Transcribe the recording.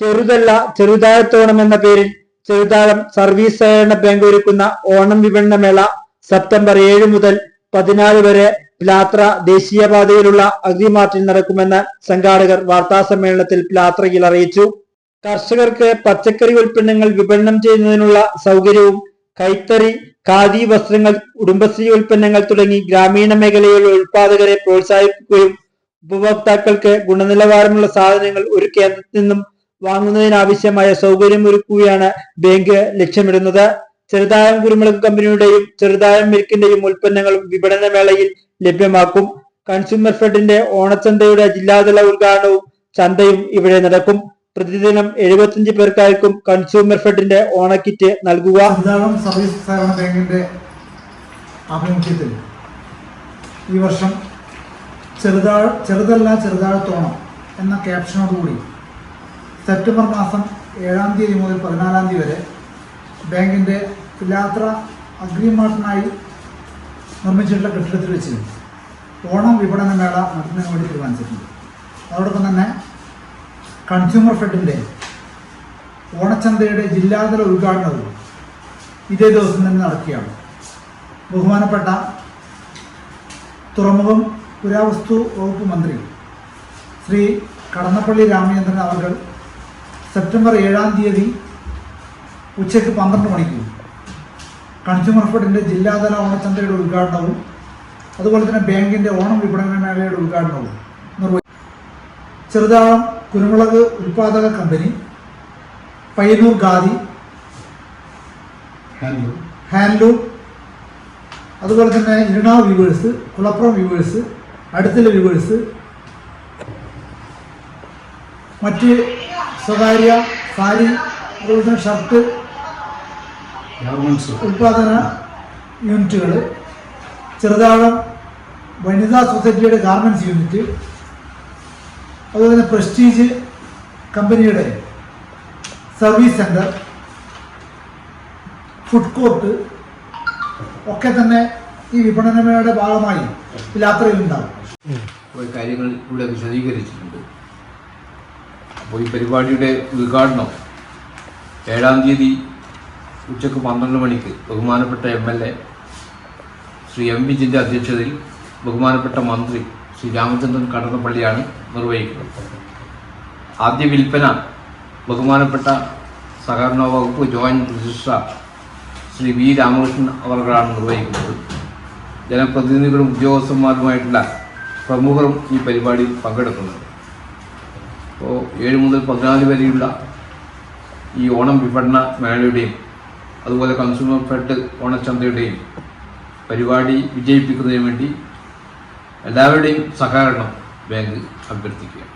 ചെറുതല്ല ചെറുതാഴത്തോണം എന്ന പേരിൽ ചെറുതാഴം സർവീസ് സഹകരണ ബാങ്ക് ഒരുക്കുന്ന ഓണം വിപണന മേള സെപ്റ്റംബർ ഏഴ് മുതൽ പതിനാല് വരെ പ്ലാത്ര ദേശീയപാതയിലുള്ള അഗ്രിമാർട്ടിൽ നടക്കുമെന്ന് സംഘാടകർ വാർത്താസമ്മേളനത്തിൽ പ്ലാത്രയിൽ അറിയിച്ചു. കർഷകർക്ക് പച്ചക്കറി ഉൽപ്പന്നങ്ങൾ വിപണനം ചെയ്യുന്നതിനുള്ള സൗകര്യവും കൈത്തറി ഖാദി വസ്ത്രങ്ങൾ കുടുംബശ്രീ ഉൽപ്പന്നങ്ങൾ തുടങ്ങി ഗ്രാമീണ മേഖലയിലെ ഉൽപാദകരെ പ്രോത്സാഹിപ്പിക്കുകയും ഉപഭോക്താക്കൾക്ക് ഗുണനിലവാരമുള്ള സാധനങ്ങൾ ഒരു കേന്ദ്രത്തിൽ നിന്നും വാങ്ങുന്നതിനാവശ്യമായ സൗകര്യം ഒരുക്കുകയാണ് ബാങ്ക് ലക്ഷ്യമിടുന്നത്. ചെറുതായം കുരുമുളക് കമ്പനിയുടെയും ചെറുതായം മിൽക്കിന്റെയും ഉൽപ്പന്നങ്ങളും വിപണന മേളയിൽ ലഭ്യമാക്കും. കൺസ്യൂമർ ഫെഡിന്റെ ഓണച്ചന്തയുടെ ജില്ലാതല ഉദ്ഘാടനവും ചന്തയും ഇവിടെ നടക്കും. പ്രതിദിനം എഴുപത്തിയഞ്ച് പേർക്കായിരിക്കും കൺസ്യൂമർ ഫെഡിന്റെ ഓണക്കിറ്റ് നൽകുക. സർവീസ് സഹകരണ ബാങ്കിന്റെ ആഭിമുഖ്യത്തിൽ ഈ വർഷം ചെറുതാഴ് ചെറുതല്ല ചെറുതാഴത്തോണം എന്ന ക്യാപ്ഷനോടുകൂടി സെപ്റ്റംബർ മാസം ഏഴാം തീയതി മുതൽ പതിനാലാം തീയതി വരെ ബാങ്കിന്റെ ഫിലാത്ര അഗ്രിമാർട്ടിനായി നിർമ്മിച്ചിട്ടുള്ള കെട്ടിടത്തിൽ വെച്ച് ഓണം വിപണന മേള നടത്തുന്നതിന് വേണ്ടി തീരുമാനിച്ചിട്ടുണ്ട്. അതോടൊപ്പം തന്നെ കൺസ്യൂമർ ഫെഡിന്റെ ഓണച്ചന്തയുടെ ജില്ലാതല ഉദ്ഘാടനവും ഇതേ ദിവസം തന്നെ നടക്കുകയാണ്. ബഹുമാനപ്പെട്ട തുറമുഖം പുരാവസ്തു വകുപ്പ് മന്ത്രി ശ്രീ കടന്നപ്പള്ളി രാമചന്ദ്രൻ അവർ സെപ്റ്റംബർ ഏഴാം തീയതി ഉച്ചയ്ക്ക് പന്ത്രണ്ട് മണിക്ക് കൺസ്യൂമർ ഫെഡിന്റെ ജില്ലാതല ഓണച്ചന്തയുടെ ഉദ്ഘാടനവും അതുപോലെ തന്നെ ബാങ്കിന്റെ ഓണം വിപണന മേളയുടെ ഉദ്ഘാടനവും നിർവഹിക്കും ചെറുതാഴം കുരുമുളക് ഉൽപാദക കമ്പനി പയ്യന്നൂർ ഖാദി ഹാൻഡ്ലൂം. അതുപോലെ തന്നെ ഇരണ വ്യൂവേഴ്സ് കുളപ്പുറം വ്യൂവേഴ്സ് അടുത്തുള്ള വ്യൂവേഴ്സ് മറ്റ് സ്വകാര്യ സാരി അതുപോലെ തന്നെ ഷർട്ട് ഉൽപാദന യൂണിറ്റുകൾ ചെറുതാഴം വനിതാ സൊസൈറ്റിയുടെ ഗാർമെന്റ്സ് യൂണിറ്റ് അതുപോലെ തന്നെ പ്രസ്റ്റീജ് കമ്പനിയുടെ സർവീസ് സെന്റർ ഫുഡ് കോർട്ട് ഒക്കെ തന്നെ ഈ വിപണനമേളയുടെ ഭാഗമായി യാത്രയിലുണ്ടാകും കുറേ കാര്യങ്ങൾ ഇവിടെ വിശദീകരിച്ചിട്ടുണ്ട്. അപ്പോൾ ഈ പരിപാടിയുടെ ഉദ്ഘാടനം ഏഴാം തീയതി ഉച്ചയ്ക്ക് പന്ത്രണ്ട് മണിക്ക് ബഹുമാനപ്പെട്ട M L A Sri M വിജിന്റെ അധ്യക്ഷതയിൽ ബഹുമാനപ്പെട്ട മന്ത്രി ശ്രീ രാമചന്ദ്രൻ കടന്നപ്പള്ളിയാണ് നിർവഹിക്കുന്നത്. ആദ്യ വിൽപ്പന ബഹുമാനപ്പെട്ട സഹകരണ വകുപ്പ് joint registrar Sri V Ramakrishnan അവർകളാണ് നിർവഹിക്കുന്നത്. ജനപ്രതിനിധികളും ഉദ്യോഗസ്ഥന്മാരുമായിട്ടുള്ള പ്രമുഖരും ഈ പരിപാടിയിൽ പങ്കെടുക്കുന്നുണ്ട്. അപ്പോൾ ഏഴ് മുതൽ പതിനാല് വരെയുള്ള ഈ ഓണം വിപണന മേളയുടെയും അതുപോലെ കൺസ്യൂമർ ഫെഡ് ഓണച്ചന്തയുടെയും പരിപാടി വിജയിപ്പിക്കുന്നതിന് വേണ്ടി എല്ലാവരുടെയും സഹകരണം ബാങ്ക് അഭ്യർത്ഥിക്കുക